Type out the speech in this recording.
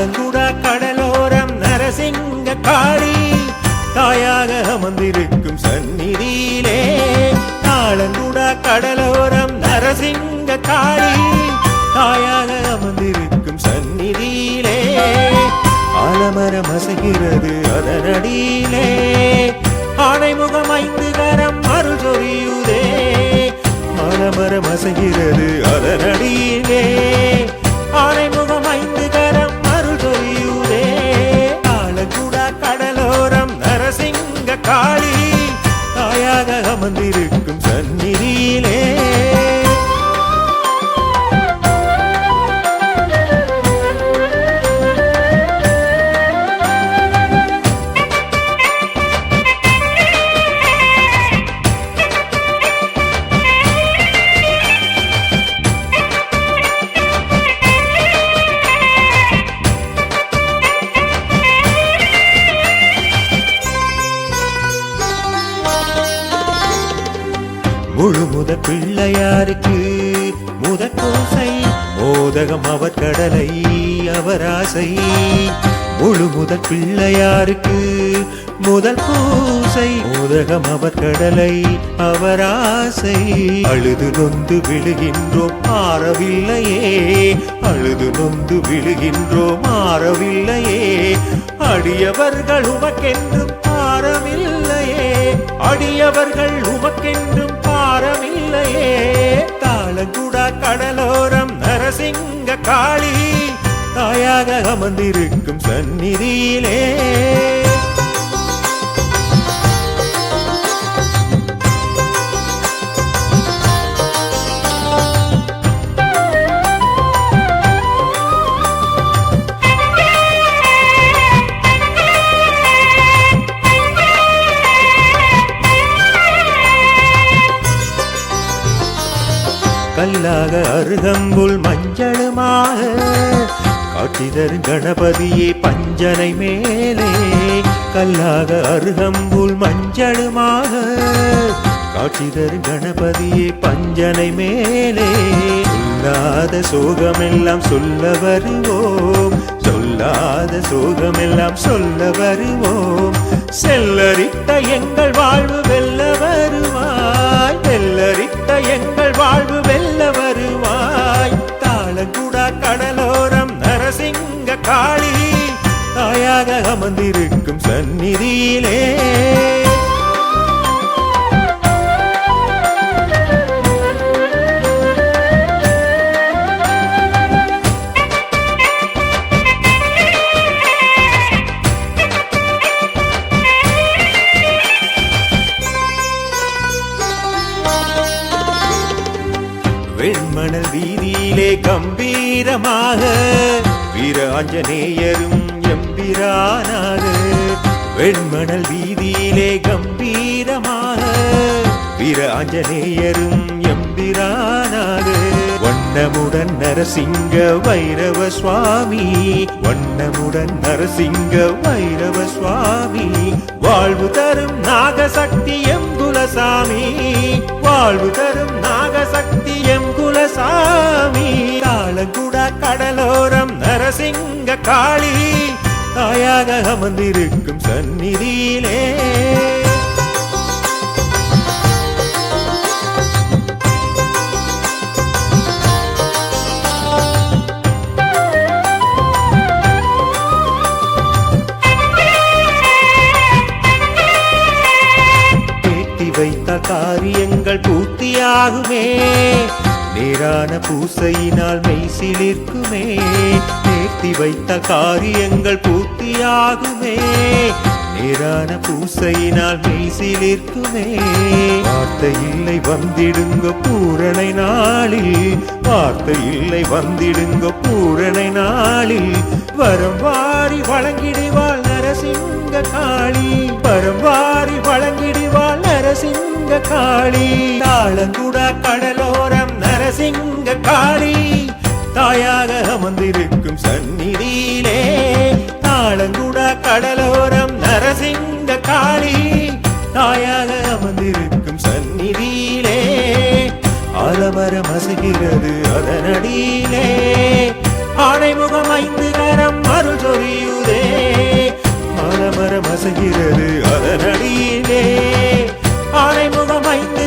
ஆலங்குடா கடலோரம் நரசிங்க காளி. தாயாக அமர்ந்திருக்கும் சந்நிதியிலே ஆலங்குடா கடலோரம் நரசிங்க காளி. தாயாக அமர்ந்திருக்கும் சந்நிதியிலே ஆலமரம் அசைகிறது அதனடியிலே. ஆணைமுகம் ஐந்து கரம் அருள் சொரியுதே ஆலமரம் அசைகிறது அதனடியிலே. ஆணைமுகம் முத பிள்ளையாருக்கு முத கோசை மோதகம் அவர் கடலை அவர் ஆசை. முழு முதல் பிள்ளையாருக்கு முதல் பூசை மோதகம் அவர் கடலை அவர் ஆசை. அழுது நொந்து விழுகின்றோம் மாறவில்லையே அழுது நொந்து விழுகின்றோம் மாறவில்லையே அடியவர்கள் உமக்கென்றும் பாரமில்லையே அடியவர்கள் உமக்கென்றும் பாரமில்லையே. தாளங்குடா கடலோரம் நரசிங்க காளி. தாயாக அமர்ந்திருக்கும் சந்நிதியிலே. கல்லாக அருகம்புல் மஞ்சளுமாக காட்டிதர் கணபதியே பஞ்சனை மேலே. கல்லாக அருகம்புல் மஞ்சளுமாக காட்டிதர் கணபதியே பஞ்சனை மேலே. சொல்லாத சோகமெல்லாம் சொல்ல வருவோம். சொல்லாத சோகமெல்லாம் சொல்ல வருவோம். செல்லரித்த காளி தாயாக அமர்ந்திருக்கும் சந்நிதியிலே. வெண்மணல் வீதியிலே கம்பீரமாக வீர ஆஞ்சநேயரும் எம்பிரானாக வெண்மணல் வீதியிலே கம்பீரமாக வீர ஆஞ்சநேயரும் எம்பிரானாக. வண்ணமுடன் நரசிங்க வைரவ சுவாமி வண்ணமுடன் நரசிங்க வைரவ சுவாமி வாழ்வு தரும் நாகசக்தி எம் குலசாமி வாழ்வு தரும் நாகசக்தி எம் காளி தாயாக அமர்ந்திருக்கும் சந்நிதியிலே. வைத்த காரியங்கள் பூர்த்தியாகுமே. நேரான பூசையினால் மெய்சிலிருக்குமே நேர்த்தி வைத்த காரியங்கள் பூர்த்தியாகுமே. நேரான பூசையினால் மெய்சிலிருக்குமே வார்த்தை இல்லை வந்திடுங்க பூரணை நாளில். வார்த்தை இல்லை வந்திடுங்க பூரணை நாளில். வரம் வாரி வழங்கிடுவாள் நரசிங்க காளி. வரம் வாரி வழங்கிடுவாள் நரசிங்க காளி. தாளங்குடா கடலோரம் நரசிங்க காளி. தாயாக அமர்ந்திருக்கும் சந்நிதியிலே தாளங்குடா கடலோரம் நரசிங்க காளி தாயாக அமர்ந்திருக்கும் சந்நிதியிலே ஆலமரம் அசைகிறது அதனடியிலே. ஆணைமுகம் ஐந்து கரம் அருள் சொரியுதே. மரமர மசகிறது அதனடியிலே. ஆணைமுகம் ஐந்து